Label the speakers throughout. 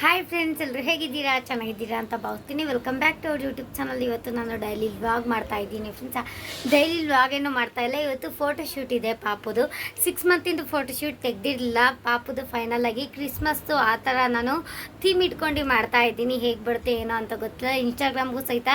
Speaker 1: Hi friends ಎಲ್ಲರೂ ಹೇಗಿದ್ದೀರಾ? ಚೆನ್ನಾಗಿದ್ದೀರಾ ಅಂತ ಭಾವಿಸ್ತೀನಿ. ವೆಲ್ಕಮ್ ಬ್ಯಾಕ್ ಟು ಅವ್ರ ಯೂಟ್ಯೂಬ್ ಚಾನಲ್ ಇವತ್ತು ನಾನು ಡೈಲಿ ವ್ಲಾಗ್ ಮಾಡ್ತಾ ಇದ್ದೀನಿ ಫ್ರೆಂಡ್ಸ್ ಡೈಲಿ ವ್ಲಾಗ್ ಏನು ಮಾಡ್ತಾ ಇಲ್ಲ. ಇವತ್ತು ಫೋಟೋ ಶೂಟ್ ಇದೆ ಪಾಪುದು. ಸಿಕ್ಸ್ ಮಂತಿಂದು ಫೋಟೋ ಶೂಟ್ ತೆಗ್ದಿರಲಿಲ್ಲ. ಪಾಪುದು ಫೈನಲ್ ಆಗಿ ಕ್ರಿಸ್ಮಸ್ದು ಆ ಥರ ನಾನು ಥೀಮ್ ಇಟ್ಕೊಂಡು ಮಾಡ್ತಾ ಇದ್ದೀನಿ. ಹೇಗೆ ಬರುತ್ತೆ, ಏನೋ ಅಂತ ಗೊತ್ತಿಲ್ಲ. ಇನ್ಸ್ಟಾಗ್ರಾಮ್ಗೂ ಸಹಿತ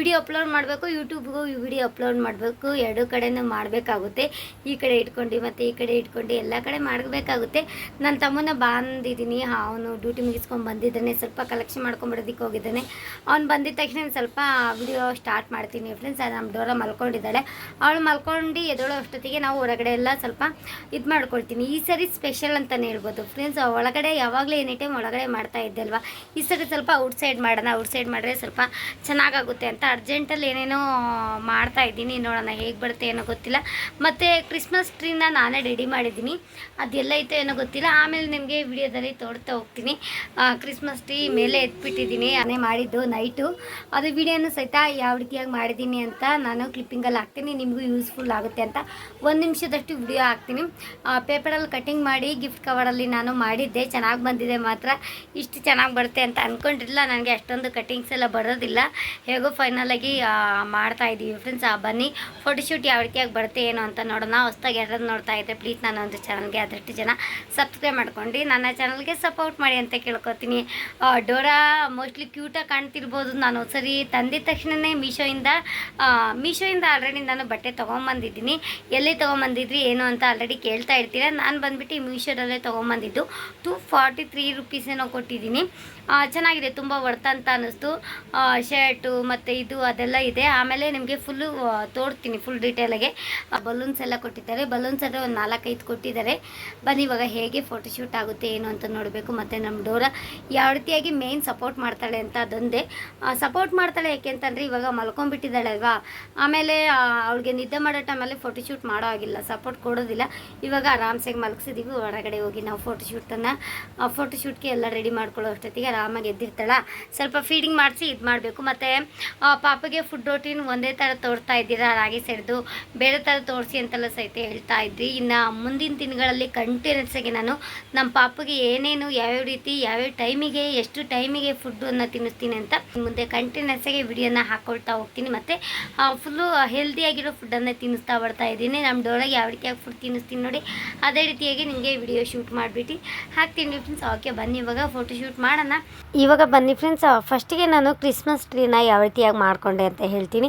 Speaker 1: ವಿಡಿಯೋ ಅಪ್ಲೋಡ್ ಮಾಡಬೇಕು ಯೂಟ್ಯೂಬ್ಗೂ ವಿಡಿಯೋ ಅಪ್ಲೋಡ್ ಮಾಡಬೇಕು. ಎರಡು ಕಡೆನೂ ಮಾಡಬೇಕಾಗುತ್ತೆ. ಈ ಕಡೆ ಇಟ್ಕೊಂಡು ಮತ್ತು ಈ ಕಡೆ ಇಟ್ಕೊಂಡು ಎಲ್ಲ ಕಡೆ ಮಾಡಬೇಕಾಗುತ್ತೆ. ನನ್ನ ತಮ್ಮನ ಬಂದಿದ್ದೀನಿ. ಅವನು ಡ್ಯೂಟಿ ಮುಗಿಸ್ಕೊಂಡು ಬಂದಿದ್ದಾನೆ, ಸ್ವಲ್ಪ ಕಲೆಕ್ಷನ್ ಮಾಡ್ಕೊಂಬಿಡೋದಕ್ಕೆ ಹೋಗಿದ್ದಾನೆ. ಅವ್ನು ಬಂದಿದ ತಕ್ಷಣ ಸ್ವಲ್ಪ ವಿಡಿಯೋ ಸ್ಟಾರ್ಟ್ ಮಾಡ್ತೀನಿ ಫ್ರೆಂಡ್ಸ್ ನಮ್ಮ ಡೋರ ಮಲ್ಕೊಂಡಿದ್ದಾಳೆ. ಅವಳು ಮಲ್ಕೊಂಡು ಎದೊಳೋ ಅಷ್ಟೊತ್ತಿಗೆ ನಾವು ಹೊರಗಡೆ ಎಲ್ಲ ಸ್ವಲ್ಪ ಇದು ಮಾಡ್ಕೊಳ್ತೀನಿ. ಈ ಸರಿ ಸ್ಪೆಷಲ್ ಅಂತಲೇ ಹೇಳ್ಬೋದು ಫ್ರೆಂಡ್ಸ್ ಒಳಗಡೆ ಯಾವಾಗಲೂ ಎನಿ ಟೈಮ್ ಒಳಗಡೆ ಮಾಡ್ತಾ ಇದ್ದೆ ಅಲ್ವಾ? ಈ ಸರಿ ಸ್ವಲ್ಪ ಔಟ್ಸೈಡ್ ಮಾಡೋಣ ಔಟ್ಸೈಡ್ ಮಾಡಿದ್ರೆ ಸ್ವಲ್ಪ ಚೆನ್ನಾಗಾಗುತ್ತೆ ಅಂತ. ಅರ್ಜೆಂಟಲ್ಲಿ ಏನೇನೋ ಮಾಡ್ತಾ ಇದ್ದೀನಿ. ನೋಡೋಣ ಹೇಗೆ ಬರುತ್ತೆ ಏನೋ ಗೊತ್ತಿಲ್ಲ. ಮತ್ತು ಕ್ರಿಸ್ಮಸ್ ಟ್ರೀನ ನಾನೇ ರೆಡಿ ಮಾಡಿದ್ದೀನಿ. ಅದೆಲ್ಲ ಐತೆ ಏನೋ ಗೊತ್ತಿಲ್ಲ. ಆಮೇಲೆ ನಿಮಗೆ ವಿಡಿಯೋದಲ್ಲಿ ತೋಡ್ತಾ ಹೋಗ್ತೀನಿ. ಕ್ರಿಸ್ಮಸ್ ಟ್ರೀ ಮೇಲೆ ಎತ್ಬಿಟ್ಟಿದ್ದೀನಿ ಅದೇ ಮಾಡಿದ್ದು ನೈಟು ಅದು ವಿಡಿಯೋನು ಸಹಿತ ಯಾವ ರೀತಿಯಾಗಿ ಮಾಡಿದ್ದೀನಿ ಅಂತ ನಾನು ಕ್ಲಿಪ್ಪಿಂಗಲ್ಲಿ ಹಾಕ್ತೀನಿ, ನಿಮಗೂ ಯೂಸ್ಫುಲ್ ಆಗುತ್ತೆ ಅಂತ ಒಂದು ನಿಮಿಷದಷ್ಟು ವಿಡಿಯೋ ಹಾಕ್ತೀನಿ. ಪೇಪರಲ್ಲಿ ಕಟಿಂಗ್ ಮಾಡಿ ಗಿಫ್ಟ್ ಕವರಲ್ಲಿ ನಾನು ಮಾಡಿದ್ದೆ, ಚೆನ್ನಾಗಿ ಬಂದಿದೆ ಮಾತ್ರ. ಇಷ್ಟು ಚೆನ್ನಾಗಿ ಬರುತ್ತೆ ಅಂತ ಅಂದ್ಕೊಂಡಿರಲಿಲ್ಲ ನನಗೆ ಅಷ್ಟೊಂದು ಕಟಿಂಗ್ಸ್ ಎಲ್ಲ ಬರೋದಿಲ್ಲ. ಹೇಗೋ ಫೈನಲಾಗಿ ಮಾಡ್ತಾ ಇದ್ದೀವಿ ಫ್ರೆಂಡ್ಸ್ ಬನ್ನಿ. ಫೋಟೋಶೂಟ್ ಯಾವ ರೀತಿಯಾಗಿ ಬರುತ್ತೆ, ಏನು ಅಂತ ನೋಡೋಣ. ಹೊಸ್ದಾಗಿ ಯಾರು ನೋಡ್ತಾ ಇದ್ದರೆ ಪ್ಲೀಸ್ ನಾನು ಒಂದು ಚಾನಲ್ಗೆ ಆದಷ್ಟು ಜನ ಸಬ್ಸ್ಕ್ರೈಬ್ ಮಾಡ್ಕೊಂಡು ನನ್ನ ಚಾನಲ್ಗೆ ಸಪೋರ್ಟ್ ಮಾಡಿ ಅಂತ ಕೇಳ್ಕೊತೀನಿ. ಆ, ಡೋರಾ ಮೋಸ್ಟ್ಲಿ ಕ್ಯೂಟಾಗಿ ಕಾಣ್ತಿರ್ಬೋದು. ನಾನು ಸರಿ ತಂದಿದ ತಕ್ಷಣವೇ ಮೀಶೋಯಿಂದ ಮೀಶೋಯಿಂದ ಆಲ್ರೆಡಿ ನಾನು ಬಟ್ಟೆ ತೊಗೊಂಬಂದಿದ್ದೀನಿ. ಎಲ್ಲಿ ತೊಗೊಂಬಂದಿದ್ರಿ ಏನು ಅಂತ ಆಲ್ರೆಡಿ ಕೇಳ್ತಾ ಇರ್ತೀರ. ನಾನು ಬಂದುಬಿಟ್ಟು ಮೀಶೋದಲ್ಲೇ ತೊಗೊಂಬಂದಿದ್ದು. ಟೂ ಫಾರ್ಟಿ ತ್ರೀ ರುಪೀಸ್ ಏನೋ ಕೊಟ್ಟಿದ್ದೀನಿ. ಚೆನ್ನಾಗಿದೆ, ತುಂಬ ವರ್ತ್ ಅಂತ ಅನ್ನಿಸ್ತು. ಶರ್ಟು ಮತ್ತು ಇದು ಅದೆಲ್ಲ ಇದೆ. ಆಮೇಲೆ ನಿಮಗೆ ಫುಲ್ಲು ತೋರ್ತೀನಿ ಫುಲ್ ಡೀಟೇಲಾಗೆ ಬಲೂನ್ಸ್ ಎಲ್ಲ ಕೊಟ್ಟಿದ್ದಾರೆ. ಬಲೂನ್ಸ್ ಅಂದರೆ ಒಂದು ನಾಲ್ಕೈದು ಕೊಟ್ಟಿದ್ದಾರೆ. ಬನ್ನಿ, ಇವಾಗ ಹೇಗೆ ಫೋಟೋಶೂಟ್ ಆಗುತ್ತೆ, ಏನು ಅಂತ ನೋಡಬೇಕು. ಮತ್ತು ನಮ್ಮ ಡೋರ ಯಾವ ರೀತಿಯಾಗಿ ಮೇನ್ ಸಪೋರ್ಟ್ ಮಾಡ್ತಾಳೆ ಅಂತ ಅದೊಂದೇ. ಸಪೋರ್ಟ್ ಮಾಡ್ತಾಳೆ ಯಾಕೆ ಅಂತಂದರೆ, ಇವಾಗ ಮಲ್ಕೊಂಡ್ಬಿಟ್ಟಿದ್ದಾಳೆ ಅಲ್ವಾ? ಆಮೇಲೆ ಅವಳಿಗೆ ನಿದ್ದೆ ಮಾಡೋ ಟೈಮಲ್ಲಿ ಫೋಟೋಶೂಟ್ ಮಾಡೋ ಆಗಿಲ್ಲ ಸಪೋರ್ಟ್ ಕೊಡೋದಿಲ್ಲ. ಇವಾಗ ಆರಾಮ್ಸಾಗಿ ಮಲಗಿಸಿದ್ದೀವಿ ಹೊರಗಡೆ ಹೋಗಿ ನಾವು ಫೋಟೋಶೂಟನ್ನು ಫೋಟೋಶೂಟ್ಗೆ ಎಲ್ಲ ರೆಡಿ ಮಾಡ್ಕೊಳ್ಳೋ ಅಷ್ಟೊತ್ತಿಗೆ ಆರಾಮಾಗಿ ಎದ್ದಿರ್ತಾಳ. ಸ್ವಲ್ಪ ಫೀಡಿಂಗ್ ಮಾಡಿಸಿ ಇದು ಮಾಡಬೇಕು. ಮತ್ತು ಪಾಪಗೆ ಫುಡ್ ರೊಟೀನ್ ಒಂದೇ ಥರ ತೋರ್ತಾ ಇದ್ದೀರಾ? ರಾಗಿ ಸೆಡ್ದು ಬೇರೆ ಥರ ತೋರಿಸಿ ಅಂತೆಲ್ಲ ಸಹಿತ ಹೇಳ್ತಾ ಇದ್ವಿ ಇನ್ನು ಮುಂದಿನ ದಿನಗಳಲ್ಲಿ ಕಂಟಿನ್ಯೂಸ್ ಆಗಿ ನಾನು ನಮ್ಮ ಪಾಪಗೆ ಏನೇನು, ಯಾವ್ಯಾವ ರೀತಿ, ಯಾವ್ಯಾವ ಟೈಮಿಗೆ, ಎಷ್ಟು ಟೈಮಿಗೆ ಫುಡ್ಡನ್ನು ತಿನ್ನಿಸ್ತೀನಿ ಅಂತ ಮುಂದೆ ಕಂಟಿನ್ಯೂಸ್ ಆಗಿ ವಿಡಿಯೋನ ಹಾಕ್ಕೊಳ್ತಾ ಹೋಗ್ತೀನಿ. ಮತ್ತು ಫುಲ್ಲು ಹೆಲ್ದಿಯಾಗಿರೋ ಫುಡ್ಡನ್ನು ತಿನ್ನಿಸ್ತಾ ಬರ್ತಾ ಇದ್ದೀನಿ. ನಮ್ಮ ಡೋಳಗೆ ಯಾವ ರೀತಿಯಾಗಿ ಫುಡ್ ತಿನ್ನಿಸ್ತೀನಿ ನೋಡಿ. ಅದೇ ರೀತಿಯಾಗಿ ನಿಮಗೆ ವಿಡಿಯೋ ಶೂಟ್ ಮಾಡಿಬಿಟ್ಟು ಹಾಕ್ತೀನಿ. ಫ್ರೆಂಡ್ಸ್ ಓಕೆ ಬನ್ನಿ ಇವಾಗ. ಫೋಟೋ ಶೂಟ್ ಮಾಡೋಣ. ಇವಾಗ ಬನ್ನಿ ಫ್ರೆಂಡ್ಸ್ ಫಸ್ಟಿಗೆ ನಾನು ಕ್ರಿಸ್ಮಸ್ ಟ್ರೀನ ಯಾವ ರೀತಿಯಾಗಿ ಮಾಡಿಕೊಂಡೆ ಅಂತ ಹೇಳ್ತೀನಿ.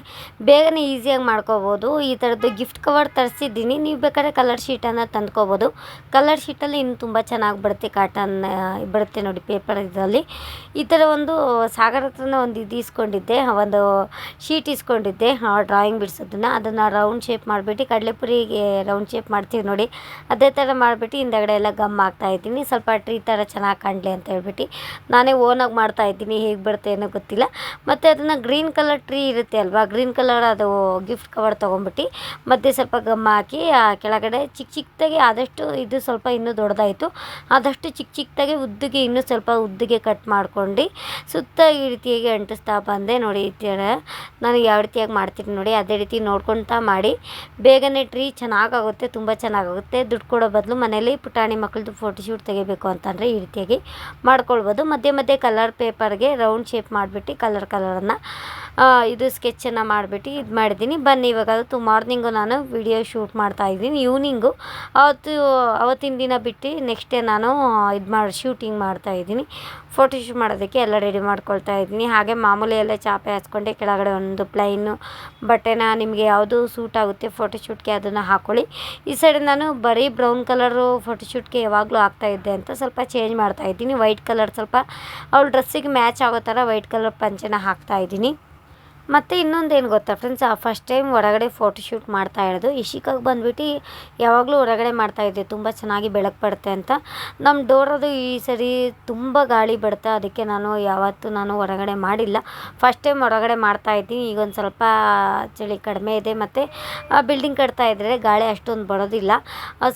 Speaker 1: ಬೇಗನೆ ಈಸಿಯಾಗಿ ಮಾಡ್ಕೋಬೋದು. ಈ ಥರದ್ದು ಗಿಫ್ಟ್ ಕವರ್ ತರಿಸಿದ್ದೀನಿ. ನೀವು ಬೇಕಾದ್ರೆ ಕಲರ್ ಶೀಟನ್ನು ತಂದ್ಕೋಬೋದು. ಕಲರ್ ಶೀಟಲ್ಲಿ ಇನ್ನು ತುಂಬ ಚೆನ್ನಾಗಿ ಬರುತ್ತೆ ಕಾಟನ್ ಬರುತ್ತೆ ನೋಡಿ ಪೇಪರ್ ಇದರಲ್ಲಿ. ಈ ಥರ ಒಂದು ಸಾಗರ ಹತ್ರನ ಒಂದು ಇದು ಇಸ್ಕೊಂಡಿದ್ದೆ ಒಂದು ಶೀಟ್ ಇಸ್ಕೊಂಡಿದ್ದೆ ಡ್ರಾಯಿಂಗ್ ಬಿಡಿಸೋದನ್ನು. ಅದನ್ನು ರೌಂಡ್ ಶೇಪ್ ಮಾಡಿಬಿಟ್ಟು, ಕಡಲೆಪುರಿಗೆ ರೌಂಡ್ ಶೇಪ್ ಮಾಡ್ತೀವಿ ನೋಡಿ. ಅದೇ ಥರ ಮಾಡಿಬಿಟ್ಟು ಹಿಂದಗಡೆ ಎಲ್ಲ ಗಮ್ ಹಾಕ್ತಾ ಇದ್ದೀನಿ. ಸ್ವಲ್ಪ ಟ್ರೀ ಥರ ಚೆನ್ನಾಗಿ ಕಾಣಲಿ ಅಂತ ಹೇಳ್ಬಿಟ್ಟು ಓನಾಗಿ ಮಾಡ್ತಾ ಇದ್ದೀನಿ, ಹೇಗೆ ಬರುತ್ತೆ ಏನೋ ಗೊತ್ತಿಲ್ಲ. ಮತ್ತು ಅದನ್ನು ಗ್ರೀನ್ ಕಲರ್ ಟ್ರೀ ಇರುತ್ತೆ ಅಲ್ವಾ? ಗ್ರೀನ್ ಕಲರ್ ಅದು ಗಿಫ್ಟ್ ಕವರ್ ತೊಗೊಂಬಿಟ್ಟು ಮತ್ತೆ ಸ್ವಲ್ಪ ಗಮ್ಮ ಹಾಕಿ, ಆ, ಕೆಳಗಡೆ ಚಿಕ್ಕ ಚಿಕ್ಕದಾಗಿ ಆದಷ್ಟು ಇದು ಸ್ವಲ್ಪ ಇನ್ನೂ ದೊಡ್ಡದಾಯಿತು. ಆದಷ್ಟು ಚಿಕ್ಕ ಚಿಕ್ಕದಾಗಿ ಉದ್ದಿಗೆ ಇನ್ನೂ ಸ್ವಲ್ಪ ಉದ್ದಿಗೆ ಕಟ್ ಮಾಡ್ಕೊಂಡು ಸುತ್ತ ಈ ರೀತಿಯಾಗಿ ಅಂಟಿಸ್ತಾ ಬಂದೆ ನೋಡಿ ಈ ನಾನು ಯಾವ ರೀತಿಯಾಗಿ ಮಾಡ್ತೀನಿ ನೋಡಿ, ಅದೇ ರೀತಿ ನೋಡ್ಕೊಳ್ತಾ ಮಾಡಿ. ಬೇಗನೆ ಟ್ರೀ ಚೆನ್ನಾಗಾಗುತ್ತೆ, ತುಂಬ ಚೆನ್ನಾಗಾಗುತ್ತೆ. ದುಡ್ಡು ಕೊಡೋ ಬದಲು ಮನೇಲಿ ಪುಟಾಣಿ ಮಕ್ಕಳದ್ದು ಫೋಟೋಶೂಟ್ ತೆಗಿಬೇಕು ಅಂತಂದರೆ ಈ ರೀತಿಯಾಗಿ ಮಾಡ್ಕೊಳ್ಬೋದು. ಮಧ್ಯೆ ಮಧ್ಯೆ ಕಲರ್ ಪೇಪರ್ಗೆ ರೌಂಡ್ ಶೇಪ್ ಮಾಡಿಬಿಟ್ಟು ಕಲರ್ ಕಲರನ್ನು ಇದು ಸ್ಕೆಚನ್ನು ಮಾಡಿಬಿಟ್ಟು ಇದು ಮಾಡಿದ್ದೀನಿ. ಬನ್ನಿ, ಇವಾಗ ಅದು ಮಾರ್ನಿಂಗು ನಾನು ವಿಡಿಯೋ ಶೂಟ್ ಮಾಡ್ತಾ ಇದ್ದೀನಿ. ಈವ್ನಿಂಗು ಅವತ್ತು, ಅವತ್ತಿನ ದಿನ ಬಿಟ್ಟು ನೆಕ್ಸ್ಟ್ ಡೇ ನಾನು ಇದು ಮಾಡಿ ಶೂಟಿಂಗ್ ಮಾಡ್ತಾ ಇದ್ದೀನಿ. ಫೋಟೋ ಶೂಟ್ ಮಾಡೋದಕ್ಕೆ ಎಲ್ಲ ರೆಡಿ ಮಾಡ್ಕೊಳ್ತಾ ಇದ್ದೀನಿ. ಹಾಗೆ ಮಾಮೂಲಿ ಎಲ್ಲ ಚಾಪೆ ಹಾಸ್ಕೊಂಡೆ ಕೆಳಗಡೆ ಒಂದು ಪ್ಲೈನು. ಬಟ್ಟೆನ ನಿಮಗೆ ಯಾವುದು ಸೂಟ್ ಆಗುತ್ತೆ ಫೋಟೋ ಶೂಟ್ಗೆ ಅದನ್ನು ಹಾಕ್ಕೊಳ್ಳಿ ಈ ಸೈಡ್ ನಾನು ಬರೀ ಬ್ರೌನ್ ಕಲರು ಫೋಟೋ ಶೂಟ್ಗೆ ಯಾವಾಗಲೂ ಇದ್ದೆ ಅಂತ ಸ್ವಲ್ಪ ಚೇಂಜ್ ಮಾಡ್ತಾ ಇದ್ದೀನಿ. ವೈಟ್ ಕಲರ್ ಸ್ವಲ್ಪ, ಅವಳ ಡ್ರೆಸ್ಸಿಗೆ ಮ್ಯಾಚ್ ಆಗೋ ಥರ ವೈಟ್ ಕಲರ್ ಪಂಚೆನ ಹಾಕ್ತಾ ಇದ್ದೀನಿ. ಮತ್ತು ಇನ್ನೊಂದು ಏನು ಗೊತ್ತಾ ಫ್ರೆಂಡ್ಸ್ ಆ ಫಸ್ಟ್ ಟೈಮ್ ಹೊರಗಡೆ ಫೋಟೋಶೂಟ್ ಮಾಡ್ತಾ ಇರೋದು. ಇಶಿಕಾಗೆ ಬಂದ್ಬಿಟ್ಟು ಯಾವಾಗಲೂ ಹೊರಗಡೆ ಮಾಡ್ತಾ ಇದ್ದೆ. ತುಂಬ ಚೆನ್ನಾಗಿ ಬೆಳಕು ಬರುತ್ತೆ ಅಂತ. ನಮ್ಮ ಡೋರದು ಈ ಸರಿ ತುಂಬ ಗಾಳಿ ಬರುತ್ತೆ. ಅದಕ್ಕೆ ನಾನು ಯಾವತ್ತೂ ನಾನು ಹೊರಗಡೆ ಮಾಡಿಲ್ಲ. ಫಸ್ಟ್ ಟೈಮ್ ಹೊರಗಡೆ ಮಾಡ್ತಾ ಇದ್ದೀನಿ. ಈಗ ಒಂದು ಸ್ವಲ್ಪ ಚಳಿ ಕಡಿಮೆ ಇದೆ ಮತ್ತು ಬಿಲ್ಡಿಂಗ್ ಕಟ್ತಾ ಇದ್ದರೆ ಗಾಳಿ ಅಷ್ಟೊಂದು ಬರೋದಿಲ್ಲ.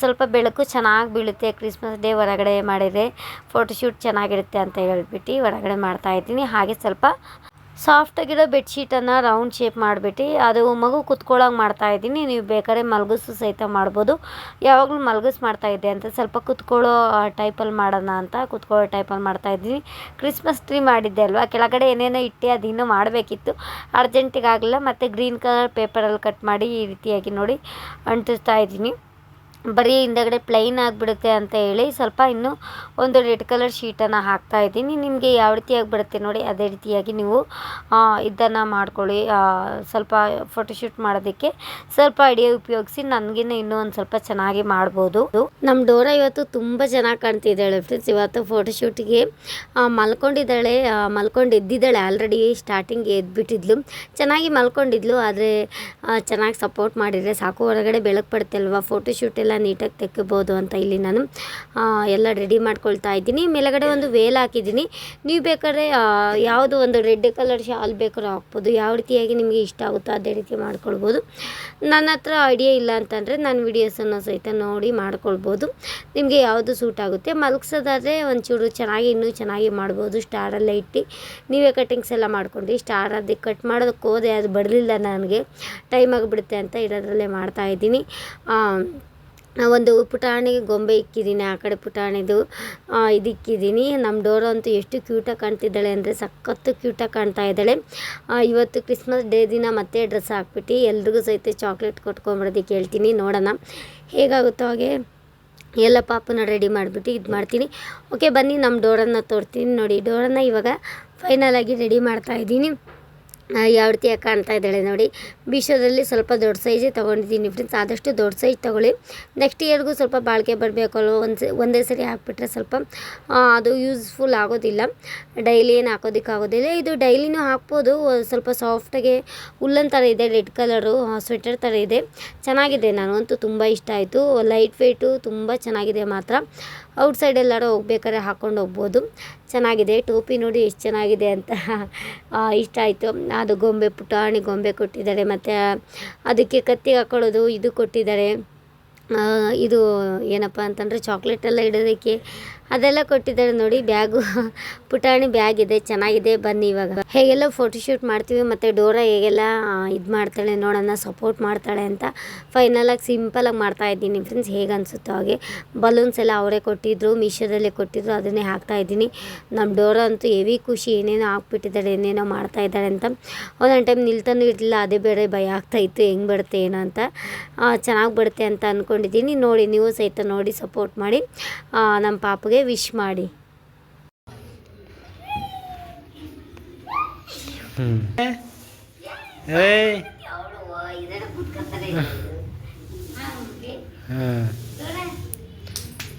Speaker 1: ಸ್ವಲ್ಪ ಬೆಳಕು ಚೆನ್ನಾಗಿ ಬೀಳುತ್ತೆ. ಕ್ರಿಸ್ಮಸ್ ಡೇ ಹೊರಗಡೆ ಮಾಡಿದರೆ ಫೋಟೋಶೂಟ್ ಚೆನ್ನಾಗಿರುತ್ತೆ ಅಂತ ಹೇಳ್ಬಿಟ್ಟು ಹೊರಗಡೆ ಮಾಡ್ತಾ ಇದ್ದೀನಿ. ಹಾಗೆ ಸ್ವಲ್ಪ ಸಾಫ್ಟಾಗಿರೋ ಬೆಡ್ಶೀಟನ್ನು ರೌಂಡ್ ಶೇಪ್ ಮಾಡಿಬಿಟ್ಟು, ಅದು ಮಗು ಕುತ್ಕೊಳ್ಳೋಂಗೆ ಮಾಡ್ತಾಯಿದ್ದೀನಿ ನೀವು ಬೇಕಾದ್ರೆ ಮಲಗಿಸು ಸಹಿತ ಮಾಡ್ಬೋದು. ಯಾವಾಗಲೂ ಮಲಗಿಸ್ ಮಾಡ್ತಾಯಿದ್ದೆ ಅಂತ. ಸ್ವಲ್ಪ ಕುತ್ಕೊಳ್ಳೋ ಟೈಪಲ್ಲಿ ಮಾಡೋಣ ಅಂತ ಕುತ್ಕೊಳ್ಳೋ ಟೈಪಲ್ಲಿ ಮಾಡ್ತಾಯಿದ್ದೀನಿ ಕ್ರಿಸ್ಮಸ್ ಟ್ರೀ ಮಾಡಿದ್ದೆ ಅಲ್ವಾ? ಕೆಳಗಡೆ ಏನೇನೋ ಇಟ್ಟು ಅದು ಇನ್ನೂ ಮಾಡಬೇಕಿತ್ತು. ಅರ್ಜೆಂಟಿಗೆ ಆಗಲಿಲ್ಲ ಮತ್ತು ಗ್ರೀನ್ ಕಲರ್ ಪೇಪರಲ್ಲಿ ಕಟ್ ಮಾಡಿ ಈ ರೀತಿಯಾಗಿ ನೋಡಿ ಅಂಟಿಸ್ತಾ ಇದ್ದೀನಿ. ಬರೀ ಹಿಂದಗಡೆ ಪ್ಲೈನ್ ಆಗಿಬಿಡುತ್ತೆ ಅಂತ ಹೇಳಿ ಸ್ವಲ್ಪ ಇನ್ನೂ ಒಂದು ರೆಡ್ ಕಲರ್ ಶೀಟನ್ನು ಹಾಕ್ತಾ ಇದ್ದೀನಿ. ನಿಮಗೆ ಯಾವ ರೀತಿಯಾಗಿ ಬರುತ್ತೆ ನೋಡಿ, ಅದೇ ರೀತಿಯಾಗಿ ನೀವು ಇದನ್ನು ಮಾಡ್ಕೊಳ್ಳಿ. ಸ್ವಲ್ಪ ಫೋಟೋಶೂಟ್ ಮಾಡೋದಕ್ಕೆ ಸ್ವಲ್ಪ ಐಡಿಯಾ ಉಪಯೋಗಿಸಿ ನನಗಿನ್ನ ಇನ್ನೂ ಒಂದು ಸ್ವಲ್ಪ ಚೆನ್ನಾಗಿ ಮಾಡ್ಬೋದು. ನಮ್ಮ ಡೋರ ಇವತ್ತು ತುಂಬ ಚೆನ್ನಾಗಿ ಕಾಣ್ತಿದ್ದಾಳೆ ಫ್ರೆಂಡ್ಸ್ ಇವತ್ತು ಫೋಟೋಶೂಟಿಗೆ ಮಲ್ಕೊಂಡಿದ್ದಾಳೆ ಮಲ್ಕೊಂಡು ಎದ್ದಿದ್ದಾಳೆ ಆಲ್ರೆಡಿ ಸ್ಟಾರ್ಟಿಂಗ್ ಎದ್ಬಿಟ್ಟಿದ್ಲು. ಚೆನ್ನಾಗಿ ಮಲ್ಕೊಂಡಿದ್ಲು, ಆದರೆ ಚೆನ್ನಾಗಿ ಸಪೋರ್ಟ್ ಮಾಡಿದರೆ ಸಾಕು. ಹೊರಗಡೆ ಬೆಳಕು ಅಲ್ವಾ ಫೋಟೋಶೂಟ್ ಎಲ್ಲ. ನೀಟಾಗಿ ತೆಕ್ಕೋಬೋದು ಅಂತ ಇಲ್ಲಿ ನಾನು ಎಲ್ಲ ರೆಡಿ ಮಾಡ್ಕೊಳ್ತಾ ಇದ್ದೀನಿ. ಮೇಲಗಡೆ ಒಂದು ವೇಲ್ ಹಾಕಿದ್ದೀನಿ. ನೀವು ಬೇಕಾದ್ರೆ ಯಾವುದು ಒಂದು ರೆಡ್ ಕಲರ್ ಶಾಲ್ ಬೇಕಾದ್ರೆ ಹಾಕ್ಬೋದು. ಯಾವ ರೀತಿಯಾಗಿ ನಿಮಗೆ ಇಷ್ಟ ಆಗುತ್ತೋ ಅದೇ ರೀತಿ ಮಾಡ್ಕೊಳ್ಬೋದು. ನನ್ನ ಹತ್ರ ಐಡಿಯಾ ಇಲ್ಲ ಅಂತಂದರೆ ನಾನು ವಿಡಿಯೋಸನ್ನು ಸಹಿತ ನೋಡಿ ಮಾಡ್ಕೊಳ್ಬೋದು. ನಿಮಗೆ ಯಾವುದು ಸೂಟ್ ಆಗುತ್ತೆ. ಮಲಗ್ಸೋದಾದರೆ ಒಂಚೂರು ಚೆನ್ನಾಗಿ, ಇನ್ನೂ ಚೆನ್ನಾಗಿ ಮಾಡ್ಬೋದು. ಸ್ಟಾರೆಲ್ಲ ಇಟ್ಟು ನೀವೇ ಕಟಿಂಗ್ಸ್ ಎಲ್ಲ ಮಾಡ್ಕೊಂಡು ಸ್ಟಾರ್ ಅದಕ್ಕೆ ಕಟ್ ಮಾಡೋದಕ್ಕೆ ಹೋದೆ ಅದು ಬರಲಿಲ್ಲ ನನಗೆ. ಟೈಮ್ ಆಗಿಬಿಡುತ್ತೆ ಅಂತ ಇರೋದ್ರಲ್ಲೇ ಮಾಡ್ತಾ ಇದ್ದೀನಿ. ಒಂದು ಪುಟಾಣಿಗೆ ಗೊಂಬೆ ಇಕ್ಕಿದ್ದೀನಿ ಆ ಕಡೆ ಪುಟಾಣಿದು ಇದು ನಮ್ಮ ಡೋರ್ ಅಂತೂ ಎಷ್ಟು ಕ್ಯೂಟಾಗಿ ಕಾಣ್ತಿದ್ದಾಳೆ ಅಂದರೆ ಸಖತ್ತು ಕ್ಯೂಟಾಗಿ ಕಾಣ್ತಾ ಇದ್ದಾಳೆ. ಇವತ್ತು ಕ್ರಿಸ್ಮಸ್ ಡೇ ದಿನ ಮತ್ತೆ ಡ್ರೆಸ್ ಹಾಕ್ಬಿಟ್ಟು ಎಲ್ರಿಗೂ ಸಹಿತ ಚಾಕ್ಲೇಟ್ ಕೊಟ್ಕೊಂಬರೋದಕ್ಕೆ ಹೇಳ್ತೀನಿ, ನೋಡೋಣ. ಹೇಗಾಗುತ್ತೋ ಹಾಗೆ ಎಲ್ಲ ಪಾಪನ ರೆಡಿ ಮಾಡಿಬಿಟ್ಟು ಇದು ಮಾಡ್ತೀನಿ. ಓಕೆ ಬನ್ನಿ ನಮ್ಮ ಡೋರನ್ನು ತೋರ್ತೀನಿ. ನೋಡಿ, ಡೋರನ್ನು ಇವಾಗ ಫೈನಲಾಗಿ ರೆಡಿ ಮಾಡ್ತಾ ಇದ್ದೀನಿ. ಯಾವ ರೀತಿ ಕಾಣ್ತಾ ಇದ್ದಾಳೆ ನೋಡಿ. ಮೀಶೋದಲ್ಲಿ ಸ್ವಲ್ಪ ದೊಡ್ಡ ಸೈಜೇ ತೊಗೊಂಡಿದ್ದೀನಿ ಫ್ರೆಂಡ್ಸ್ ಆದಷ್ಟು ದೊಡ್ಡ ಸೈಜ್ ತೊಗೊಳ್ಳಿ. ನೆಕ್ಸ್ಟ್ ಇಯರ್ಗೂ ಸ್ವಲ್ಪ ಬಾಳಿಕೆ ಬರಬೇಕಲ್ವ ಒಂದು ಒಂದೇ ಸರಿ ಹಾಕ್ಬಿಟ್ರೆ ಸ್ವಲ್ಪ ಅದು ಯೂಸ್ಫುಲ್ ಆಗೋದಿಲ್ಲ. ಡೈಲಿ ಏನು ಹಾಕೋದಕ್ಕಾಗೋದಿಲ್ಲ. ಇದು ಡೈಲಿನೂ ಹಾಕ್ಬೋದು. ಸ್ವಲ್ಪ ಸಾಫ್ಟಾಗಿ ಉಲ್ಲನ್ ಥರ ಇದೆ ರೆಡ್ ಕಲರು ಸ್ವೆಟರ್ ಥರ ಇದೆ. ಚೆನ್ನಾಗಿದೆ ನನಗಂತೂ ತುಂಬ ಇಷ್ಟ ಆಯಿತು. ಲೈಟ್ ವೆಯ್ಟು ತುಂಬ ಚೆನ್ನಾಗಿದೆ ಮಾತ್ರ. ಔಟ್ಸೈಡ್ ಎಲ್ಲಾರು ಹೋಗ್ಬೇಕಾದ್ರೆ ಹಾಕ್ಕೊಂಡು ಹೋಗ್ಬೋದು. ಚೆನ್ನಾಗಿದೆ, ಟೋಪಿ ನೋಡಿ ಎಷ್ಟು ಚೆನ್ನಾಗಿದೆ ಅಂತ. ಇಷ್ಟ ಆಯಿತು. ಅದು ಗೊಂಬೆ ಪುಟಾಣಿ ಗೊಂಬೆ ಕೊಟ್ಟಿದ್ದಾರೆ. ಮತ್ತು, ಅದಕ್ಕೆ ಕತ್ತಿಗೆ ಹಾಕೊಳ್ಳೋದು, ಇದು ಕೊಟ್ಟಿದ್ದಾರೆ. ಇದು ಏನಪ್ಪ ಅಂತಂದರೆ ಚಾಕ್ಲೇಟೆಲ್ಲ ಇಡೋದಕ್ಕೆ ಅದೆಲ್ಲ ಕೊಟ್ಟಿದ್ದಾರೆ ನೋಡಿ, ಬ್ಯಾಗು. ಪುಟಾಣಿ ಬ್ಯಾಗ್ ಇದೆ, ಚೆನ್ನಾಗಿದೆ, ಬನ್ನಿ ಇವಾಗ. ಹೇಗೆಲ್ಲ ಫೋಟೋಶೂಟ್ ಮಾಡ್ತೀವಿ ಮತ್ತು ಡೋರಾ ಹೇಗೆಲ್ಲ ಇದು ಮಾಡ್ತಾಳೆ ನೋಡೋಣ ಸಪೋರ್ಟ್ ಮಾಡ್ತಾಳೆ ಅಂತ ಫೈನಲಾಗಿ ಸಿಂಪಲಾಗಿ ಮಾಡ್ತಾ ಇದ್ದೀನಿ ಫ್ರೆಂಡ್ಸ್ ಹೇಗೆ ಅನಿಸುತ್ತೋ ಹಾಗೆ. ಬಲೂನ್ಸ್ ಎಲ್ಲ ಅವರೇ ಕೊಟ್ಟಿದ್ರು ಮೀಶೋದಲ್ಲೇ ಕೊಟ್ಟಿದ್ರು, ಅದನ್ನೇ ಹಾಕ್ತಾ ಇದ್ದೀನಿ. ನಮ್ಮ ಡೋರಾ ಅಂತೂ ಹೆವಿ ಖುಷಿ, ಏನೇನೋ ಹಾಕ್ಬಿಟ್ಟಿದ್ದಾಳೆ, ಏನೇನೋ ಮಾಡ್ತಾ ಇದ್ದಾಳೆ ಅಂತ. ಒಂದೊಂದು ಟೈಮ್ ನಿಲ್ತಾನೂ ಇರಲಿಲ್ಲ, ಅದೇ ಬೇರೆ ಭಯ ಆಗ್ತಾಯಿತ್ತು ಹೆಂಗೆ ಬರುತ್ತೆ, ಏನೋ ಅಂತ. ಚೆನ್ನಾಗಿ ಬರುತ್ತೆ ಅಂತ ಅಂದ್ಕೊಂಡಿದ್ದೀನಿ ನೋಡಿ, ನೀವು ಸಹಿತ ನೋಡಿ ಸಪೋರ್ಟ್ ಮಾಡಿ. ನಮ್ಮ ಪಾಪಗೆ ವಿಶ್ ಮಾಡಿ.
Speaker 2: ಬೆಟ್ಟ ಏಯ್ ಹಾಂ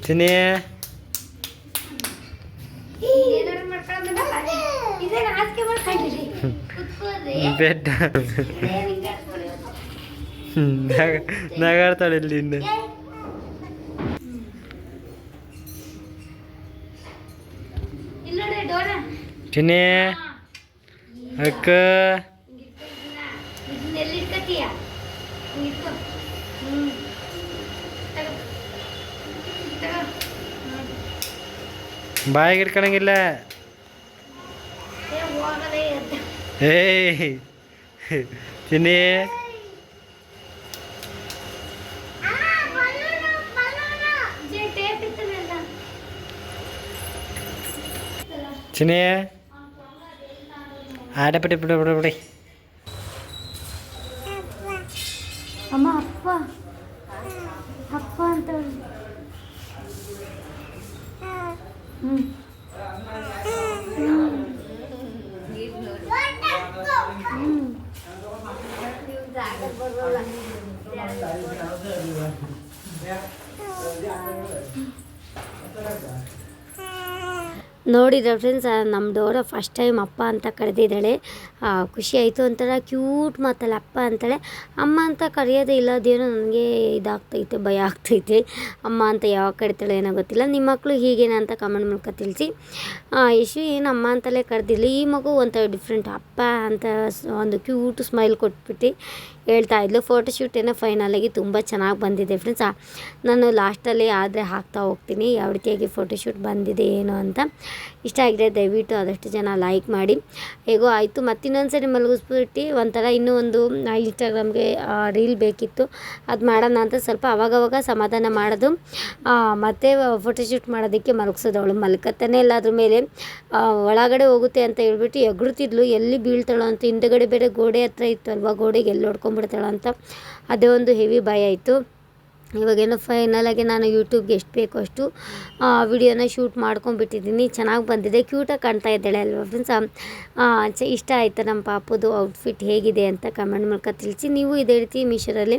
Speaker 2: ತಿನ್ನಿ. ಬೆಡ್ ನಗಾಡ್ತಾಳೆ ಇಲ್ಲಿ ಇನ್ನು ಚಿನ್ನಿ ಅಕ್ಕ ಬಾಯಿಗೆ ಇಟ್ಕೊಳಂಗಿಲ್ಲ ಏಯ್. ಚಿನ್ನಿ ಚಿನ್ನಿ ಆಡ ಬಿಡಿ ಬಿಡು ಬಿಡು ಬಿಡಿ
Speaker 1: ಅಮ್ಮ ಅಪ್ಪ ಅಪ್ಪ ಅಂತ ಹ್ಞೂ ನೋಡಿದ್ರೆ ಫ್ರೆಂಡ್ಸ್ ನಮ್ಮ ಡೋರ ಫಸ್ಟ್ ಟೈಮ್ ಅಪ್ಪ ಅಂತ ಕರೆದಿದ್ದಾಳೆ. ಖುಷಿ ಆಯಿತು ಒಂಥರ ಕ್ಯೂಟ್ ಮಾತಲ್ಲ, ಅಪ್ಪ ಅಂತಾಳೆ. ಅಮ್ಮ ಅಂತ ಕರೆಯೋದೇ ಇಲ್ಲದೇನೋ ನನಗೆ ಇದಾಗ್ತೈತೆ, ಭಯ ಆಗ್ತೈತೆ. ಅಮ್ಮ ಅಂತ ಯಾವಾಗ ಕರಿತಾಳೆ ಏನೋ ಗೊತ್ತಿಲ್ಲ. ನಿಮ್ಮ ಮಕ್ಕಳು ಹೀಗೇನ ಅಂತ ಕಮೆಂಟ್ ಮೂಲಕ ತಿಳಿಸಿ. ಯಶು ಏನು ಅಮ್ಮ ಅಂತಲೇ ಕರೆದಿಲ್ಲ ಈ ಮಗು ಒಂಥರ ಡಿಫ್ರೆಂಟ್ ಅಪ್ಪ ಅಂತ ಒಂದು ಕ್ಯೂಟ್ ಸ್ಮೈಲ್ ಕೊಟ್ಬಿಟ್ಟು ಹೇಳ್ತಾ ಇದ್ಲು. ಫೋಟೋಶೂಟ್ ಏನೋ ಫೈನಲಾಗಿ ತುಂಬ ಚೆನ್ನಾಗಿ ಬಂದಿದೆ ಫ್ರೆಂಡ್ಸ್ ನಾನು ಲಾಸ್ಟಲ್ಲಿ ಆದರೆ ಹಾಕ್ತಾ ಹೋಗ್ತೀನಿ. ಯಾವ ರೀತಿಯಾಗಿ ಫೋಟೋಶೂಟ್ ಬಂದಿದೆ, ಏನು ಅಂತ. ಇಷ್ಟ ಆಗಿದೆ ದಯವಿಟ್ಟು ಆದಷ್ಟು ಜನ ಲೈಕ್ ಮಾಡಿ. ಹೇಗೋ ಆಯಿತು. ಮತ್ತಿನ್ನೊಂದು ಸರಿ ಮಲಗಿಸ್ಬಿಟ್ಟು ಒಂಥರ ಇನ್ನೂ ಒಂದು ಇನ್ಸ್ಟಾಗ್ರಾಮ್ಗೆ ರೀಲ್ ಬೇಕಿತ್ತು. ಅದು ಮಾಡೋಣ ಅಂತ ಸ್ವಲ್ಪ ಅವಾಗವಾಗ ಸಮಾಧಾನ ಮಾಡೋದು. ಮತ್ತು ಫೋಟೋಶೂಟ್ ಮಾಡೋದಕ್ಕೆ ಮಲಗಿಸೋದು. ಅವಳು ಮಲ್ಕತ್ತಾನೆ ಇಲ್ಲ ಅದ್ರ ಮೇಲೆ. ಒಳಗಡೆ ಹೋಗುತ್ತೆ ಅಂತ ಹೇಳ್ಬಿಟ್ಟು ಎಗರುತ್ತಿದ್ಲು ಎಲ್ಲಿ ಬೀಳ್ತಾಳೋ ಅಂತ ಹಿಂದಗಡೆ ಬೇರೆ ಗೋಡೆ ಹತ್ರ ಇತ್ತು ಅಲ್ವಾ ಗೋಡೆಗೆ ಎಲ್ಲಿ ಹೊಡ್ಕೊಂಡ್ಬಿಡ್ತಾಳೋ ಅಂತ. ಅದೇ ಒಂದು ಹೆವಿ ಭಯ ಇತ್ತು ಇವಾಗೇನೋ ಫೈನಲಾಗಿ ನಾನು ಯೂಟ್ಯೂಬ್ಗೆ ಎಷ್ಟು ಬೇಕೋ ಅಷ್ಟು ವಿಡಿಯೋನ ಶೂಟ್ ಮಾಡ್ಕೊಂಡ್ಬಿಟ್ಟಿದ್ದೀನಿ. ಚೆನ್ನಾಗಿ ಬಂದಿದೆ. ಕ್ಯೂಟಾಗಿ ಕಾಣ್ತಾ ಇದ್ದಾಳೆ ಅಲ್ವಾ ಫ್ರೆಂಡ್ಸ್ ಇಷ್ಟ ಆಯಿತು ನಮ್ಮ ಪಾಪದು ಔಟ್ಫಿಟ್ ಹೇಗಿದೆ ಅಂತ ಕಮೆಂಟ್ ಮೂಲಕ ತಿಳಿಸಿ. ನೀವು ಇದೇ ರೀತಿ ಮೀಶೋದಲ್ಲಿ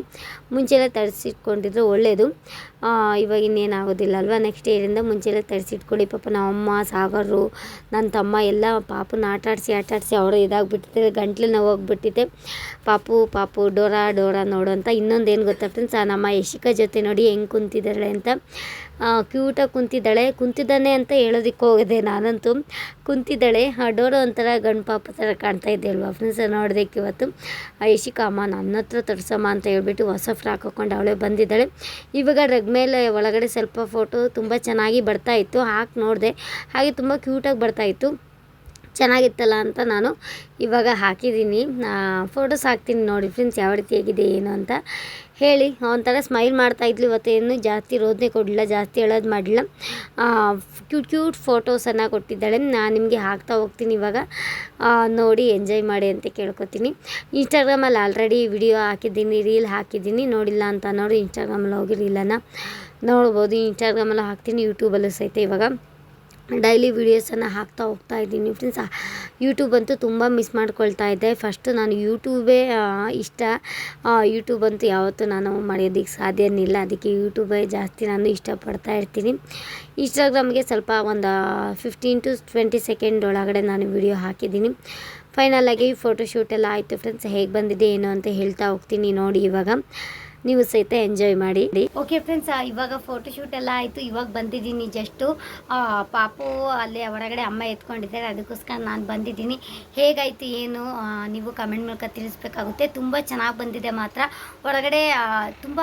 Speaker 1: ಮುಂಚೆಲ್ಲ ತರಿಸಿಟ್ಕೊಂಡಿದ್ರೆ ಒಳ್ಳೆಯದು ಇವಾಗ ಇನ್ನೇನಾಗೋದಿಲ್ಲ ಅಲ್ವಾ ನೆಕ್ಸ್ಟ್ ಇಯರಿಂದ ಮುಂಚೆಲ್ಲ ತರಿಸಿಟ್ಕೊಳ್ಳಿ ಪಾಪ ನಮ್ಮ ಅಮ್ಮ, ಸಾಗರು ನನ್ನ ತಮ್ಮ ಎಲ್ಲ ಪಾಪುನ ಆಟ ಆಡಿಸಿ ಆಟ ಆಡಿಸಿ ಅವರು ಇದಾಗಿಬಿಟ್ಟಿದೆ ಗಂಟ್ಲು ನೋವಾಗ್ಬಿಟ್ಟಿದೆ. ಪಾಪು ಪಾಪು, ಡೋರಾ ಡೋರಾ ನೋಡು ಅಂತ ಇನ್ನೊಂದು ಏನು ಗೊತ್ತಾ ಫ್ರೆಂಡ್ಸ್ ನಮ್ಮ ಯಶಿಕಾ ಜೊತೆ ನೋಡಿ ಹೆಂಗೆ ಕುಂತಿದ್ದಾಳೆ ಅಂತ. ಕ್ಯೂಟಾಗಿ ಕುಂತಿದ್ದಾಳೆ. ಕುಂತಿದ್ದಾನೆ ಅಂತ ಹೇಳೋದಕ್ಕೆ ಹೋಗಿದೆ ನಾನಂತೂ ಕುಂತಿದ್ದಾಳೆ. ಆ, ಡೋರು ಒಂಥರ ಗಂಡು ಪಾಪ ಥರ ಕಾಣ್ತಾ ಇದ್ದೆ ಅಲ್ವಾ? ಫ್ರೆಂಡ್ಸ್ ನೋಡೋದಕ್ಕೆ ಇವತ್ತು. ಆ ಯಶಿಕಮ್ಮ ನನ್ನ ಹತ್ರ ತರ್ಸಮ್ಮ ಅಂತ ಹೇಳ್ಬಿಟ್ಟು ಹೊಸ ಫ್ರಾಕ್ ಹಾಕ್ಕೊಂಡು ಅವಳೇ ಬಂದಿದ್ದಾಳೆ. ಇವಾಗ ರಗ್ ಮೇಲೆ ಒಳಗಡೆ ಸ್ವಲ್ಪ ಫೋಟೋ ತುಂಬ ಚೆನ್ನಾಗಿ ಬರ್ತಾ ಇತ್ತು. ಹಾಕಿ ನೋಡಿದೆ. ಹಾಗೆ ತುಂಬ ಕ್ಯೂಟಾಗಿ ಬರ್ತಾ ಇತ್ತು. ಚೆನ್ನಾಗಿತ್ತಲ್ಲ ಅಂತ ನಾನು ಇವಾಗ ಹಾಕಿದ್ದೀನಿ. ಫೋಟೋಸ್ ಹಾಕ್ತೀನಿ ನೋಡಿ ಫ್ರೆಂಡ್ಸ್ ಯಾವ ರೀತಿ ಆಗಿದೆ ಏನು ಅಂತ ಹೇಳಿ. ಒಂಥರ ಸ್ಮೈಲ್ ಮಾಡ್ತಾ ಇದ್ಲು ಇವತ್ತು. ಏನು ಜಾಸ್ತಿ ರೋದನೆ ಕೊಡಲಿಲ್ಲ, ಜಾಸ್ತಿ ಹೇಳೋದು ಮಾಡಲಿಲ್ಲ. ಕ್ಯೂಟ್ ಕ್ಯೂಟ್ ಫೋಟೋಸನ್ನು ಕೊಟ್ಟಿದ್ದಾಳೆ. ನಾನು ನಿಮಗೆ ಹಾಕ್ತಾ ಹೋಗ್ತೀನಿ ಇವಾಗ. ನೋಡಿ ಎಂಜಾಯ್ ಮಾಡಿ ಅಂತ ಕೇಳ್ಕೊತೀನಿ. ಇನ್ಸ್ಟಾಗ್ರಾಮಲ್ಲಿ ಆಲ್ರೆಡಿ ವಿಡಿಯೋ ಹಾಕಿದ್ದೀನಿ ರೀಲ್ ಹಾಕಿದ್ದೀನಿ. ನೋಡಿಲ್ಲ ಅಂತ ನೋಡಿ ಇನ್ಸ್ಟಾಗ್ರಾಮಲ್ಲಿ ಹೋಗಿ ರೀಲನ್ನು ನೋಡ್ಬೋದು. ಇನ್ಸ್ಟಾಗ್ರಾಮಲ್ಲೂ ಹಾಕ್ತೀನಿ ಯೂಟ್ಯೂಬಲ್ಲೂ ಸಹಿತ ಇವಾಗ. ಡೈಲಿ ವೀಡಿಯೋಸನ್ನು ಹಾಕ್ತಾ ಹೋಗ್ತಾ ಇದ್ದೀನಿ. ಫ್ರೆಂಡ್ಸ್ ಯೂಟ್ಯೂಬ್ ಅಂತೂ ತುಂಬ ಮಿಸ್ ಮಾಡ್ಕೊಳ್ತಾ ಇದ್ದೆ. ಫಸ್ಟು ನಾನು ಯೂಟ್ಯೂಬೇ ಇಷ್ಟ. ಯೂಟ್ಯೂಬ್ ಅಂತೂ ಯಾವತ್ತೂ ನಾನು ಮಾಡೋದಕ್ಕೆ ಸಾಧ್ಯನೇ ಇಲ್ಲ ಅದಕ್ಕೆ ಯೂಟ್ಯೂಬೇ ಜಾಸ್ತಿ ನಾನು ಇಷ್ಟಪಡ್ತಾ ಇರ್ತೀನಿ. ಇನ್ಸ್ಟಾಗ್ರಾಮ್ಗೆ ಸ್ವಲ್ಪ ಒಂದು ಫಿಫ್ಟೀನ್ ಟು ಟ್ವೆಂಟಿ ಸೆಕೆಂಡ್ ಒಳಗಡೆ ನಾನು ವಿಡಿಯೋ ಹಾಕಿದ್ದೀನಿ. ಫೈನಲಾಗಿ ಫೋಟೋಶೂಟ್ ಎಲ್ಲ ಆಯಿತು. ಫ್ರೆಂಡ್ಸ್ ಹೇಗೆ ಬಂದಿದೆ, ಏನು ಅಂತ ಹೇಳ್ತಾ ಹೋಗ್ತೀನಿ ನೋಡಿ ಇವಾಗ. ನೀವು ಸಹಿತ ಎಂಜಾಯ್ ಮಾಡಿ. ಓಕೆ ಫ್ರೆಂಡ್ಸ್ ಇವಾಗ ಫೋಟೋ ಶೂಟ್ ಎಲ್ಲ ಆಯಿತು. ಇವಾಗ ಬಂದಿದ್ದೀನಿ ಜಸ್ಟು ಪಾಪು ಅಲ್ಲಿ ಹೊರಗಡೆ ಅಮ್ಮ ಎತ್ಕೊಂಡಿದ್ದಾರೆ. ಅದಕ್ಕೋಸ್ಕರ ನಾನು ಬಂದಿದ್ದೀನಿ. ಹೇಗಾಯ್ತು, ಏನು ನೀವು ಕಮೆಂಟ್ ಮೂಲಕ ತಿಳಿಸ್ಬೇಕಾಗುತ್ತೆ. ತುಂಬ ಚೆನ್ನಾಗಿ ಬಂದಿದೆ ಮಾತ್ರ. ಹೊರಗಡೆ ತುಂಬ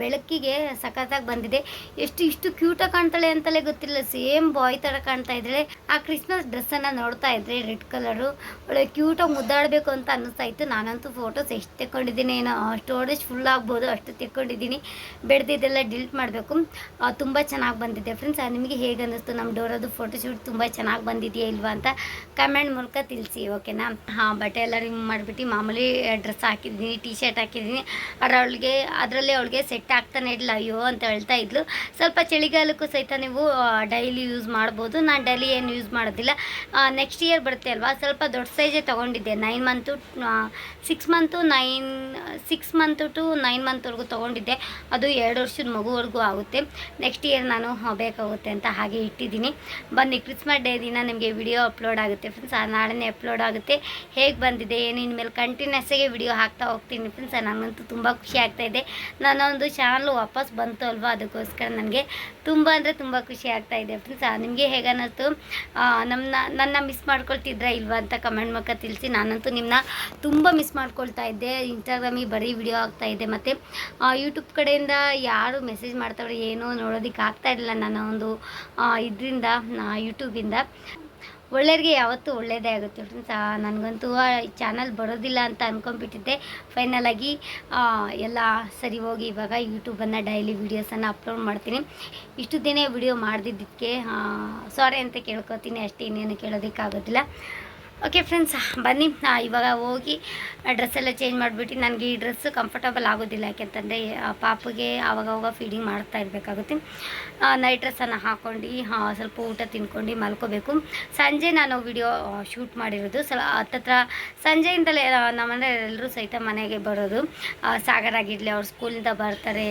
Speaker 1: ಬೆಳಕಿಗೆ ಸಖತ್ತಾಗಿ ಬಂದಿದೆ. ಎಷ್ಟು, ಇಷ್ಟು ಕ್ಯೂಟಾಗಿ ಕಾಣ್ತಾಳೆ ಅಂತಲೇ ಗೊತ್ತಿಲ್ಲ. ಸೇಮ್ ಬಾಯ್ ಥರ ಕಾಣ್ತಾ ಇದ್ರೆ ಆ ಕ್ರಿಸ್ಮಸ್ ಡ್ರೆಸ್ಸನ್ನು ನೋಡ್ತಾ ಇದ್ರೆ ರೆಡ್ ಕಲರು ಒಳ್ಳೆ ಕ್ಯೂಟಾಗಿ ಮುದ್ದಾಡಬೇಕು ಅಂತ ಅನ್ನಿಸ್ತಾ ಇತ್ತು. ನಾನಂತೂ ಫೋಟೋಸ್ ಎಷ್ಟು ತಗೊಂಡಿದ್ದೀನಿ ಏನೋ ಸ್ಟೋರೇಜ್ ಫುಲ್ ಆಗ್ಬೋದು, ಅಷ್ಟು ತೆಕ್ಕೊಂಡಿದ್ದೀನಿ ಬೆಳೆದಿದ್ದೆಲ್ಲ ಡಿಲೀಟ್ ಮಾಡಬೇಕು. ತುಂಬ ಚೆನ್ನಾಗಿ ಬಂದಿದೆ ಫ್ರೆಂಡ್ಸ್ ನಿಮಗೆ ಹೇಗೆ ಅನ್ನಿಸ್ತು? ನಮ್ಮ ಡೋರದು ಫೋಟೋಶೂಟ್ ತುಂಬ ಚೆನ್ನಾಗಿ ಬಂದಿದೆಯಾ ಇಲ್ವಾ ಅಂತ ಕಮೆಂಟ್ ಮೂಲಕ ತಿಳಿಸಿ ಓಕೆನಾ ಹಾಂ, ಬಟ್ಟೆ ಎಲ್ಲ ರಿಮೂವ್ ಮಾಡಿಬಿಟ್ಟು ಮಾಮೂಲಿ ಡ್ರೆಸ್ ಹಾಕಿದ್ದೀನಿ ಟೀ ಶರ್ಟ್ ಹಾಕಿದ್ದೀನಿ. ಅದ್ರ ಅವಳಿಗೆ, ಅದರಲ್ಲಿ ಅವಳಿಗೆ ಸೆಟ್ ಆಗ್ತಾನೆ ಇಲ್ಲ ಅಯ್ಯೋ ಅಂತ ಹೇಳ್ತಾ ಇದ್ಲು. ಸ್ವಲ್ಪ ಚಳಿಗಾಲಕ್ಕೂ ಸಹಿತ ನೀವು ಡೈಲಿ ಯೂಸ್ ಮಾಡ್ಬೋದು. ನಾನು ಡೈಲಿ ಏನು ಯೂಸ್ ಮಾಡೋದಿಲ್ಲ. ನೆಕ್ಸ್ಟ್ ಇಯರ್ ಬರುತ್ತೆ ಅಲ್ವಾ? ಸ್ವಲ್ಪ ದೊಡ್ಡ ಸೈಜೇ ತೊಗೊಂಡಿದ್ದೆ. Nine month six month nine six month to nine ಮಂತ್ವರೆಗೂ ತೊಗೊಂಡಿದ್ದೆ. ಅದು ಎರಡು ವರ್ಷದ ಮಗುವರೆಗೂ ಆಗುತ್ತೆ. ನೆಕ್ಸ್ಟ್ ಇಯರ್ ನಾನು ಬೇಕಾಗುತ್ತೆ ಅಂತ ಹಾಗೆ ಇಟ್ಟಿದ್ದೀನಿ. ಬನ್ನಿ ಕ್ರಿಸ್ಮಸ್ ಡೇ ದಿನ ನಿಮಗೆ ವಿಡಿಯೋ ಅಪ್ಲೋಡ್ ಆಗುತ್ತೆ ಫ್ರೆಂಡ್ಸ್ ನಾಳೆನೇ ಅಪ್ಲೋಡ್ ಆಗುತ್ತೆ. ಹೇಗೆ ಬಂದಿದೆ, ಏನು, ಇನ್ಮೇಲೆ ಕಂಟಿನ್ಯೂಸ್ಸಾಗಿ ವಿಡಿಯೋ ಹಾಕ್ತಾ ಹೋಗ್ತೀನಿ ಫ್ರೆಂಡ್ಸ್ ನನಗಂತೂ ತುಂಬ ಖುಷಿ ಆಗ್ತಾ ಇದೆ. ನನ್ನೊಂದು ಚಾನಲ್ ವಾಪಸ್ ಬಂತು ಅಲ್ವಾ? ಅದಕ್ಕೋಸ್ಕರ ನನಗೆ ತುಂಬ ಅಂದರೆ ತುಂಬ ಖುಷಿ ಆಗ್ತಾ ಇದೆ ಫ್ರೆಂಡ್ಸ್ ನಿಮಗೆ ಹೇಗೆ ನಮ್ಮನ್ನ ನಮ್ಮ ನನ್ನ ಮಿಸ್ ಮಾಡ್ಕೊಳ್ತಿದ್ರಾ ಇಲ್ವಾ ಅಂತ ಕಮೆಂಟ್ ಮೂಲಕ ತಿಳಿಸಿ. ನಾನಂತೂ ನಿಮ್ಮನ್ನ ತುಂಬ ಮಿಸ್ ಮಾಡ್ಕೊಳ್ತಾ ಇದ್ದೆ. ಇನ್ಸ್ಟಾಗ್ರಾಮಿಗೆ ಬರೀ ವಿಡಿಯೋ ಇದೆ ಮತ್ತು ಯೂಟ್ಯೂಬ್ ಕಡೆಯಿಂದ ಯಾರು ಮೆಸೇಜ್ ಮಾಡ್ತಾವ್ರೆ ಏನೋ ನೋಡೋದಕ್ಕೆ ಆಗ್ತಾ ಇರಲಿಲ್ಲ ನನ್ನ ಒಂದು ಇದರಿಂದ ಯೂಟ್ಯೂಬಿಂದ ಒಳ್ಳೆಯವ್ರಿಗೆ ಯಾವತ್ತೂ ಒಳ್ಳೆಯದೇ ಆಗುತ್ತೆ ಫ್ರೆಂಡ್ಸ್ ನನಗಂತೂ ಚಾನಲ್ ಬರೋದಿಲ್ಲ ಅಂತ ಅಂದ್ಕೊಂಡ್ಬಿಟ್ಟಿದ್ದೆ ಫೈನಲಾಗಿ ಎಲ್ಲ ಸರಿ ಹೋಗಿ ಇವಾಗ ಯೂಟ್ಯೂಬನ್ನು ಡೈಲಿ ವೀಡಿಯೋಸನ್ನು ಅಪ್ಲೋಡ್ ಮಾಡ್ತೀನಿ. ಇಷ್ಟು ದಿನ ವಿಡಿಯೋ ಮಾಡ್ದಿದ್ದಕ್ಕೆ ಸಾರಿ ಅಂತ ಕೇಳ್ಕೊತೀನಿ. ಅಷ್ಟೇ ಇನ್ನೇನು ಕೇಳೋದಕ್ಕಾಗೋದಿಲ್ಲ. ಓಕೆ ಫ್ರೆಂಡ್ಸ್ ಬನ್ನಿ. ಇವಾಗ ಹೋಗಿ ಡ್ರೆಸ್ ಎಲ್ಲ ಚೇಂಜ್ ಮಾಡಿಬಿಟ್ಟು ನನಗೆ ಈ ಡ್ರೆಸ್ಸು ಕಂಫರ್ಟಬಲ್ ಆಗೋದಿಲ್ಲ. ಯಾಕೆಂತಂದರೆ ಪಾಪಗೆ ಆವಾಗ ಅವಾಗ ಫೀಡಿಂಗ್ ಮಾಡ್ತಾ ಇರಬೇಕಾಗುತ್ತೆ. ನೈಟ್ ಡ್ರೆಸ್ಸನ್ನು ಹಾಕ್ಕೊಂಡು ಸ್ವಲ್ಪ ಊಟ ತಿನ್ಕೊಂಡು ಮಲ್ಕೋಬೇಕು. ಸಂಜೆ ನಾನು ವಿಡಿಯೋ ಶೂಟ್ ಮಾಡಿರೋದು. ಸ್ವಲ್ಪ ಹತ್ತತ್ರ ಸಂಜೆಯಿಂದಲೇ ನಮ್ಮನೆ ಎಲ್ಲರೂ ಸಹಿತ ಮನೆಗೆ ಬರೋದು. ಸಾಗರ ಆಗಿರಲಿ, ಅವ್ರು ಸ್ಕೂಲಿಂದ ಬರ್ತಾರೆ.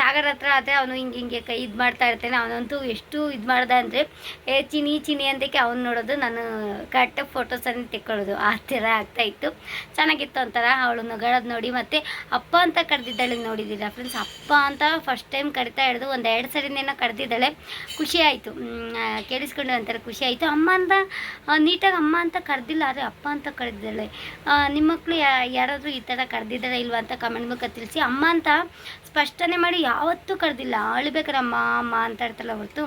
Speaker 1: ಸಾಗರ್ ಹತ್ರ ಆದರೆ ಅವನು ಹಿಂಗೆ ಹಿಂಗೆ ಕೈ ಇದು ಮಾಡ್ತಾ ಇರ್ತಾನೆ. ಅವನಂತೂ ಎಷ್ಟು ಇದು ಮಾಡ್ದೆ ಅಂದರೆ, ಏ, ಚಿನಿ ಚಿನಿ ಅಂತಕ್ಕೆ ಅವ್ನು ನೋಡೋದು. ನಾನು ಕರೆಕ್ಟಾಗಿ ಫೋಟೋಸ್ ಫೋಟೋಸನ್ನು ತೆಕ್ಕೊಳ್ಳೋದು ಆ ಥರ ಆಗ್ತಾಯಿತ್ತು ಚೆನ್ನಾಗಿತ್ತು ಒಂಥರ ಅವಳು ನಗಳೋದು ನೋಡಿ. ಮತ್ತು ಅಪ್ಪ ಅಂತ ಕರೆದಿದ್ದಾಳೆ ನೋಡಿದ್ದೀರಾ ಫ್ರೆಂಡ್ಸ್ ಅಪ್ಪ ಅಂತ ಫಸ್ಟ್ ಟೈಮ್ ಕರಿತಾ ಹಿಡಿದು ಒಂದು ಎರಡು ಸರಿನೇನೋ ಕರೆದಿದ್ದಾಳೆ. ಖುಷಿ ಆಯಿತು. ಕೇಳಿಸ್ಕೊಂಡು ಒಂಥರ ಖುಷಿ ಆಯಿತು. ಅಮ್ಮ ಅಂತ ನೀಟಾಗಿ ಅಮ್ಮ ಅಂತ ಕರೆದಿಲ್ಲ. ಆದರೆ ಅಪ್ಪ ಅಂತ ಕರೆದಿದ್ದಾಳೆ. ನಿಮ್ಮ ಮಕ್ಕಳು ಯಾರಾದರೂ ಈ ಥರ ಕರೆದಿದ್ದಾರೆ ಇಲ್ವಾ ಅಂತ ಕಮೆಂಟ್ ಮೂಲಕ ತಿಳಿಸಿ. ಅಮ್ಮ ಅಂತ ಸ್ಪಷ್ಟನೆ ಮಾಡಿ ಯಾವತ್ತೂ ಕರೆದಿಲ್ಲ. ಅಳ್ಬೇಕಾರೆ ಅಮ್ಮ ಅಮ್ಮ ಅಂತ ಇರ್ತಾಳೆ ಹೊರತು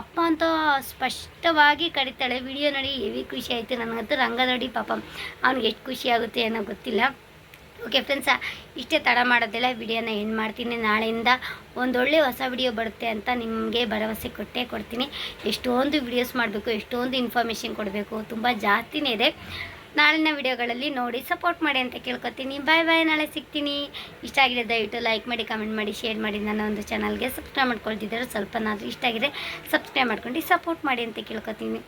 Speaker 1: ಅಪ್ಪ ಅಂತ ಸ್ಪಷ್ಟವಾಗಿ ಕರಿತಾಳೆ. ವಿಡಿಯೋ ನೋಡಿ ಹೆವಿ ಖುಷಿ ಆಯಿತು. ನನಗಂತೂ ರಂಗ ನೋಡಿ ಪಾಪ. ಅವ್ನಿಗೆ ಎಷ್ಟು ಖುಷಿ ಆಗುತ್ತೆ ಏನೋ ಗೊತ್ತಿಲ್ಲ. ಓಕೆ ಫ್ರೆಂಡ್ಸ ಇಷ್ಟೇ ತಡ ಮಾಡೋದಿಲ್ಲ ವಿಡಿಯೋನ ಏನು ಮಾಡ್ತೀನಿ. ನಾಳೆಯಿಂದ ಒಂದೊಳ್ಳೆ ಹೊಸ ವಿಡಿಯೋ ಬರುತ್ತೆ ಅಂತ ನಿಮಗೆ ಭರವಸೆ ಕೊಟ್ಟೇ ಕೊಡ್ತೀನಿ. ಎಷ್ಟೊಂದು ವಿಡಿಯೋಸ್ ಮಾಡಬೇಕು, ಎಷ್ಟೊಂದು ಇನ್ಫಾರ್ಮೇಷನ್ ಕೊಡಬೇಕು, ತುಂಬ ಜಾಸ್ತಿನೇ ಇದೆ. ನಾಳಿನ ವಿಡಿಯೋಗಳಲ್ಲಿ ನೋಡಿ ಸಪೋರ್ಟ್ ಮಾಡಿ ಅಂತ ಕೇಳ್ಕೊತೀನಿ. ಬಾಯ್ ಬಾಯ್ ನಾಳೆ ಸಿಗ್ತೀನಿ. ಇಷ್ಟ ಆಗಿದೆ ದಯವಿಟ್ಟು ಲೈಕ್ ಮಾಡಿ ಕಮೆಂಟ್ ಮಾಡಿ ಶೇರ್ ಮಾಡಿ. ನನ್ನ ಒಂದು ಚಾನಲ್ಗೆ ಸಬ್ಸ್ಕ್ರೈಬ್ ಮಾಡ್ಕೊಳ್ತಿದ್ದಾರೆ ಸ್ವಲ್ಪನಾದರೂ ಇಷ್ಟ ಆಗಿದೆ ಸಬ್ಸ್ಕ್ರೈಬ್ ಮಾಡ್ಕೊಂಡು ಸಪೋರ್ಟ್ ಮಾಡಿ ಅಂತ ಕೇಳ್ಕೊತೀನಿ.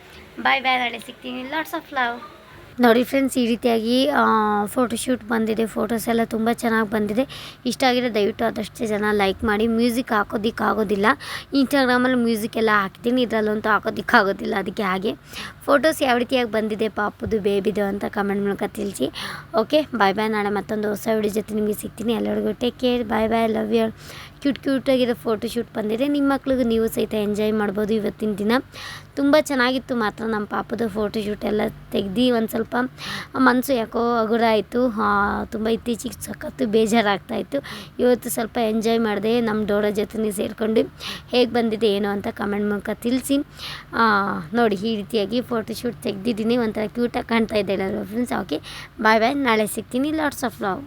Speaker 1: ಬಾಯ್ ಬಾಯ್ ನಾಳೆ ಸಿಗ್ತೀನಿ. ಲಾಟ್ಸ್ ಆಫ್ ಲವ್ ನೋಡಿ ಫ್ರೆಂಡ್ಸ್, ಈ ರೀತಿಯಾಗಿ ಫೋಟೋಶೂಟ್ ಬಂದಿದೆ. ಫೋಟೋಸ್ ಎಲ್ಲ ತುಂಬ ಚೆನ್ನಾಗಿ ಬಂದಿದೆ. ಇಷ್ಟ ಆಗಿರೋ ದಯವಿಟ್ಟು ಆದಷ್ಟು ಜನ ಲೈಕ್ ಮಾಡಿ. ಮ್ಯೂಸಿಕ್ ಹಾಕೋದಿಕ್ಕಾಗೋದಿಲ್ಲ. ಇನ್ಸ್ಟಾಗ್ರಾಮಲ್ಲಿ ಮ್ಯೂಸಿಕ್ ಎಲ್ಲ ಹಾಕ್ತೀನಿ. ಇದರಲ್ಲಂತೂ ಹಾಕೋದಿಕ್ಕಾಗೋದಿಲ್ಲ ಅದಕ್ಕೆ ಹಾಗೆ. ಫೋಟೋಸ್ ಯಾವ ರೀತಿಯಾಗಿ ಬಂದಿದೆ ಪಾಪುದು ಬೇಬಿದು ಅಂತ ಕಮೆಂಟ್ ಮೂಲಕ ತಿಳಿಸಿ. ಓಕೆ ಬಾಯ್ ಬಾಯ್ ನಾಳೆ ಮತ್ತೊಂದು ಹೊಸ ವಿಡಿಯೋ ಜೊತೆ ನಿಮಗೆ ಸಿಗ್ತೀನಿ. ಎಲ್ಲರಿಗೂ take care bye bye love you cute ಕ್ಯೂಟಾಗಿರೋ photoshoot ಬಂದಿದೆ. ನಿಮ್ಮ ಮಕ್ಳಿಗೂ ನೀವು ಸಹಿತ ಎಂಜಾಯ್ ಮಾಡ್ಬೋದು ಇವತ್ತಿನ ದಿನ. ತುಂಬ ಚೆನ್ನಾಗಿತ್ತು ಮಾತ್ರ ನಮ್ಮ ಪಾಪದ ಫೋಟೋಶೂಟ್ ಎಲ್ಲ ತೆಗ್ದು ಒಂದು ಸ್ವಲ್ಪ ಮನಸ್ಸು ಯಾಕೋ ಹಗುರ ಆಯಿತು. ತುಂಬ ಇತ್ತೀಚೆಗೆ ಸಖತ್ತು ಬೇಜಾರಾಗ್ತಾಯಿತ್ತು. ಇವತ್ತು ಸ್ವಲ್ಪ ಎಂಜಾಯ್ ಮಾಡಿದೆ ನಮ್ಮ ಡೋರ ಜೊತೆ ಸೇರಿಕೊಂಡು ಹೇಗೆ ಬಂದಿದೆ ಏನು ಅಂತ ಕಮೆಂಟ್ ಮೂಲಕ ತಿಳಿಸಿ. ನೋಡಿ, ಈ ರೀತಿಯಾಗಿ ಫೋಟೋಶೂಟ್ ತೆಗೆದಿದ್ದೀನಿ. ಒಂಥರ ಕ್ಯೂಟಾಗಿ ಕಾಣ್ತಾ ಎಲ್ಲರೂ ಫ್ರೆಂಡ್ಸ್ ಓಕೆ ಬಾಯ್ ಬಾಯ್ ನಾಳೆ ಸಿಗ್ತೀನಿ. Lots of love